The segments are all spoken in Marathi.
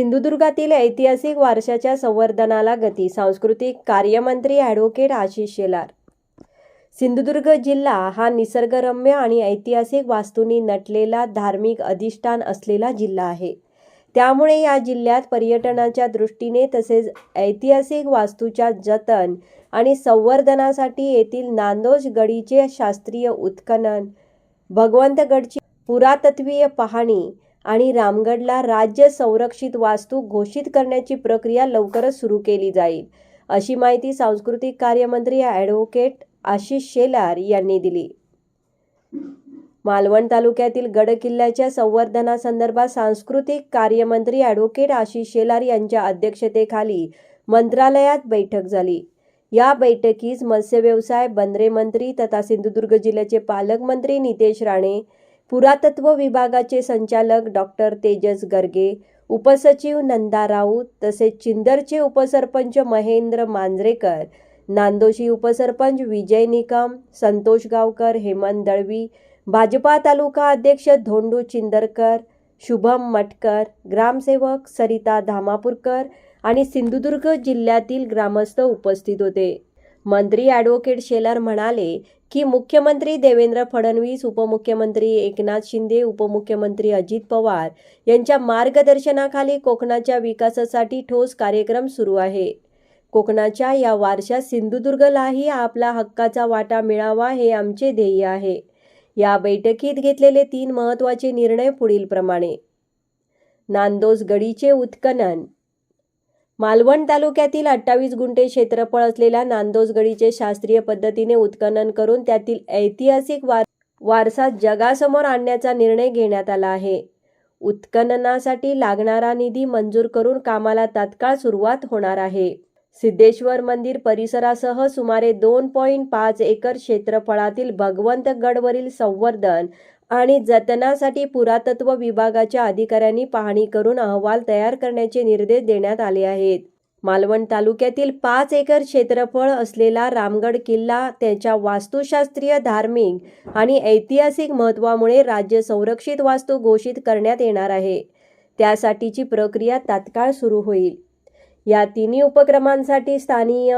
सिंधुदुर्गातील ऐतिहासिक वारशाच्या संवर्धनाला गती सांस्कृतिक कार्यमंत्री ॲडव्होकेट आशिष शेलार. सिंधुदुर्ग जिल्हा हा निसर्गरम्य आणि ऐतिहासिक वास्तूंनी नटलेला धार्मिक अधिष्ठान असलेला जिल्हा आहे. त्यामुळे या जिल्ह्यात पर्यटनाच्या दृष्टीने तसेच ऐतिहासिक वास्तूच्या जतन आणि संवर्धनासाठी येथील नांदोज गडीचे शास्त्रीय उत्खनन भगवंतगडची पुरातत्वीय पाहणी आणि रामगडला राज्य संरक्षित वास्तू घोषित करण्याची प्रक्रिया लवकरच सुरू केली जाईल अशी माहिती सांस्कृतिक कार्यमंत्री ॲडव्होकेट आशिष शेलार यांनी दिली. मालवण तालुक्यातील गडकिल्ल्याच्या संवर्धनासंदर्भात सांस्कृतिक कार्यमंत्री ॲडव्होकेट आशिष शेलार यांच्या अध्यक्षतेखाली मंत्रालयात बैठक झाली. या बैठकीस मत्स्यव्यवसाय बंदरे मंत्री तथा सिंधुदुर्ग जिल्ह्याचे पालकमंत्री नितेश राणे पुरातत्व विभागाचे संचालक डॉक्टर तेजस गर्गे उपसचिव नंदा राऊत तसेच चिंदरचे उपसरपंच महेंद्र मांजरेकर नांदोशी उपसरपंच विजय निकम संतोष गावकर हेमंत दळवी भाजपा तालुका अध्यक्ष धोंडू चिंदरकर शुभम मटकर ग्रामसेवक सरिता धामापूरकर आणि सिंधुदुर्ग जिल्ह्यातील ग्रामस्थ उपस्थित होते. मंत्री ॲडव्होकेट शेलार म्हणाले की मुख्यमंत्री देवेंद्र फडणवीस उपमुख्यमंत्री एकनाथ शिंदे उपमुख्यमंत्री अजित पवार यांच्या मार्गदर्शनाखाली कोकणाच्या विकासासाठी ठोस कार्यक्रम सुरू आहे. कोकणाच्या या वारशात सिंधुदुर्गलाही आपला हक्काचा वाटा मिळावा हे आमचे ध्येय आहे. या बैठकीत घेतलेले तीन महत्त्वाचे निर्णय पुढीलप्रमाणे. नांदोस गडीचे उत्खनन मालवण तालुक्यातील अठ्ठावीस गुंठे क्षेत्रफळ असलेल्या नांदोजगडीचे शास्त्रीय पद्धतीने उत्खनन करून त्यातील ऐतिहासिक वार वारसा जगासमोर आणण्याचा निर्णय घेण्यात आला आहे. उत्खननासाठी लागणारा निधी मंजूर करून कामाला तात्काळ सुरुवात होणार आहे. सिद्धेश्वर मंदिर परिसरासह सुमारे दोन पॉईंट पाच एकर क्षेत्रफळातील भगवंतगडवरील संवर्धन आणि जतनासाठी पुरातत्व विभागाच्या अधिकाऱ्यांनी पाहणी करून अहवाल तयार करण्याचे निर्देश देण्यात आले आहेत. मालवण तालुक्यातील पाच एकर क्षेत्रफळ असलेला रामगड किल्ला त्याच्या वास्तुशास्त्रीय धार्मिक आणि ऐतिहासिक महत्त्वामुळे राज्य संरक्षित वास्तू घोषित करण्यात येणार आहे. त्यासाठीची प्रक्रिया तात्काळ सुरू होईल. या तिन्ही उपक्रमांसाठी स्थानीय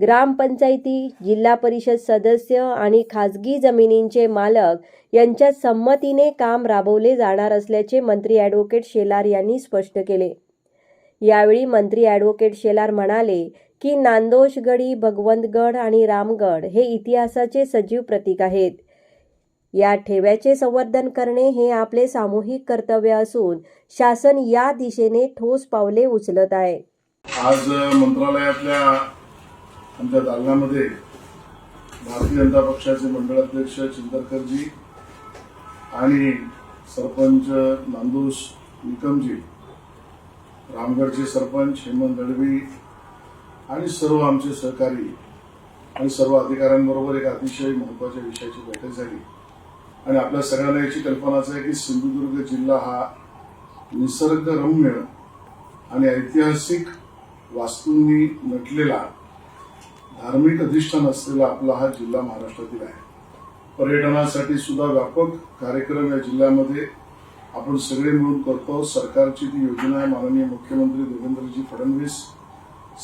ग्रामपंचायती जिल्हा परिषद सदस्य आणि खाजगी जमिनींचे मालक यांच्या संमतीने काम राबवले जाणार असल्याचे मंत्री ॲडव्होकेट शेलार यांनी स्पष्ट केले. यावेळी मंत्री ॲडव्होकेट शेलार म्हणाले की नांदोशगडी भगवंतगड आणि रामगड हे इतिहासाचे सजीव प्रतीक आहेत. या ठेव्याचे संवर्धन करणे हे आपले सामूहिक कर्तव्य असून शासन या दिशेने ठोस पावले उचलत आहे. आज मंत्रालयातल्या आमच्या दालनामध्ये भारतीय जनता पक्षाचे मंडळ अध्यक्ष आणि सरपंच नांदूस निकमजी रामगडचे सरपंच हेमंत दळवी आणि सर्व आमचे सहकारी आणि सर्व अधिकाऱ्यांबरोबर एक अतिशय महत्त्वाच्या विषयाची बैठक झाली. आणि आपल्या सगळ्यांना याची कल्पनाच आहे की सिंधुदुर्ग जिल्हा हा निसर्गरम्य आणि ऐतिहासिक वास्तूंनी नटलेला धार्मिक अधिष्ठान असलेला आपला हा जिल्हा महाराष्ट्रातील आहे. पर्यटनासाठी सुद्धा व्यापक कार्यक्रम या जिल्ह्यामध्ये आपण सगळे मिळून करतो. सरकारची ती योजना आहे. माननीय मुख्यमंत्री देवेंद्रजी फडणवीस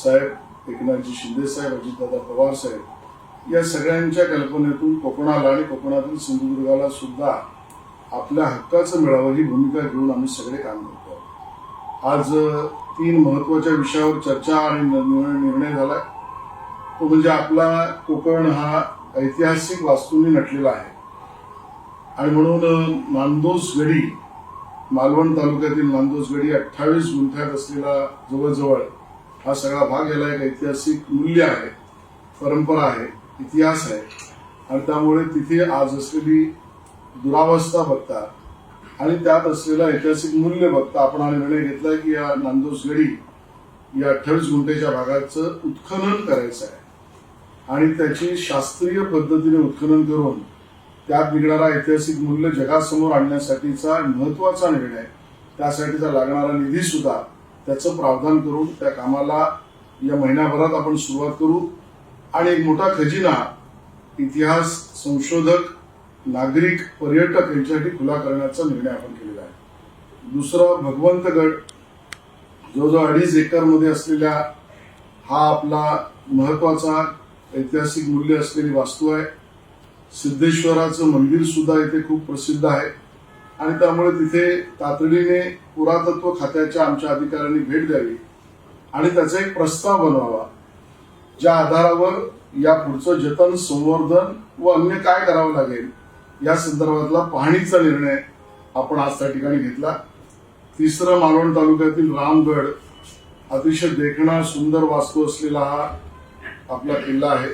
साहेब एकनाथजी शिंदे साहेब अजितदादा पवार साहेब या सगळ्यांच्या कल्पनेतून कोकणाला आणि कोकणातील सिंधुदुर्गाला सुद्धा आपल्या हक्काचं मिळावं ही भूमिका घेऊन आम्ही सगळे काम करतो. आज तीन महत्त्वाच्या विषयावर चर्चा आणि निर्णय झाला आहे तो म्हणजे आपला कोकण हा ऐतिहासिक वास्तूंनी नटलेला आहे. आणि म्हणून नांदोस गडी मालवण तालुक्यातील नांदोस गडी अठ्ठावीस गुंठ्यात असलेला जवळजवळ हा सगळा भाग याला एक ऐतिहासिक मूल्य आहे परंपरा आहे इतिहास आहे. आणि त्यामुळे तिथे आज असलेली दुरावस्था बघता आणि त्यात असलेलं ऐतिहासिक मूल्य बघता आपण हा निर्णय घेतला की या नांदोस गडी या अठ्ठावीस गुंठेच्या भागाचं उत्खनन करायचं आहे. आणि त्याची शास्त्रीय पद्धतीने उत्खनन करून त्यात निघणारा ऐतिहासिक मूल्य जगासमोर आणण्यासाठीचा महत्त्वाचा निर्णय त्यासाठीचा लागणारा निधी सुद्धा त्याचं प्रावधान करून त्या कामाला या महिन्याभरात आपण सुरुवात करू. आणि एक मोठा खजिना इतिहास संशोधक नागरिक पर्यटक यांच्यासाठी खुला करण्याचा निर्णय आपण केलेला आहे. दुसरं भगवंतगड जवळजवळ अडीच एकरमध्ये असलेल्या हा आपला महत्त्वाचा ऐतिहासिक मूल्य असलेली वास्तू आहे. सिद्धेश्वराचं मंदिर सुद्धा इथे खूप प्रसिद्ध आहे. आणि त्यामुळे तिथे तातडीने पुरातत्व खात्याच्या आमच्या अधिकाऱ्यांनी भेट द्यावी. आणि त्याचा एक प्रस्ताव बनवावा. ज्या आधारावर या पुढचं जतन संवर्धन व अन्य काय करावं लागेल या संदर्भातला पाहणीचा निर्णय आपण आज त्या ठिकाणी घेतला. तिसरं मालवण तालुक्यातील रामगड अतिशय देखणा सुंदर वास्तू असलेला हा आपला किल्ला आहे.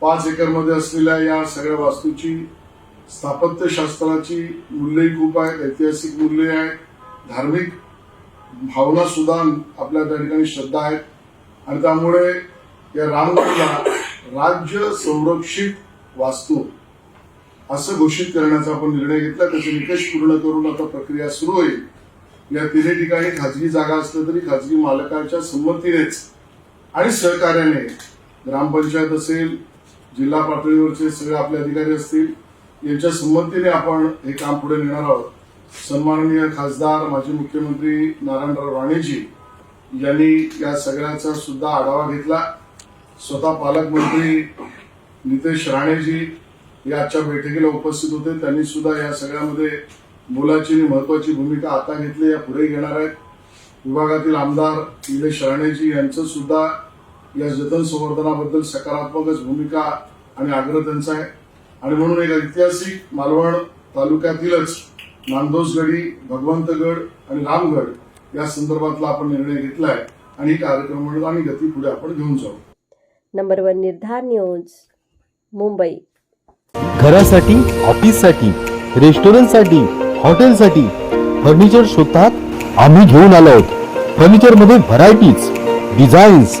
पाच एकरमध्ये असलेल्या या सगळ्या वास्तूची स्थापत्यशास्त्राची मूल्यही खूप आहेत ऐतिहासिक मूल्य आहेत. धार्मिक भावना सुद्धा आपल्या त्या ठिकाणी श्रद्धा आहेत. आणि त्यामुळे या रामगडला राज्य संरक्षित वास्तू असं घोषित करण्याचा आपण निर्णय घेतला. त्याचे निकष पूर्ण करून आता प्रक्रिया सुरू होईल. या तिन्ही ठिकाणी खाजगी जागा असल्या तरी खाजगी मालकाच्या संमतीनेच आणि सहकार्याने ग्रामपंचायत असेल जिल्हा पातळीवरचे सगळे आपले अधिकारी असतील यांच्या संमतीने आपण हे काम पुढे नेणार आहोत. सन्माननीय खासदार माजी मुख्यमंत्री नारायणराव राणेजी यांनी या सगळ्याचा सुद्धा आढावा घेतला. स्वतः पालकमंत्री नितेश राणेजी या आजच्या बैठकीला उपस्थित होते. त्यांनी सुद्धा या सगळ्यामध्ये मोलाची आणि महत्वाची भूमिका आता घेतली या पुढे घेणार आहेत. विभागातील आमदार निलेश राणेजी यांचं सुद्धा या जतन संवर्धनाबद्दल सकारात्मकच भूमिका आणि आग्रह त्यांचा आहे. आणि म्हणून एक ऐतिहासिक मालवण तालुक्यातीलच नांदोसगडी भगवंतगड आणि रामगड या संदर्भातला आपण निर्णय घेतलाय आणि ही कार्यक्रम आणि गती पुढे आपण घेऊन जाऊ. Number one Nirdhar news Mumbai. घरासाठी ऑफिससाठी रेस्टॉरंटसाठी हॉटेलसाठी फर्निचर शोधतात आम्ही घेऊन आलो आहोत. फर्निचरमध्ये varieties designs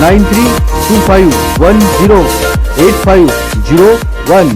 nine three two five one zero eight five zero one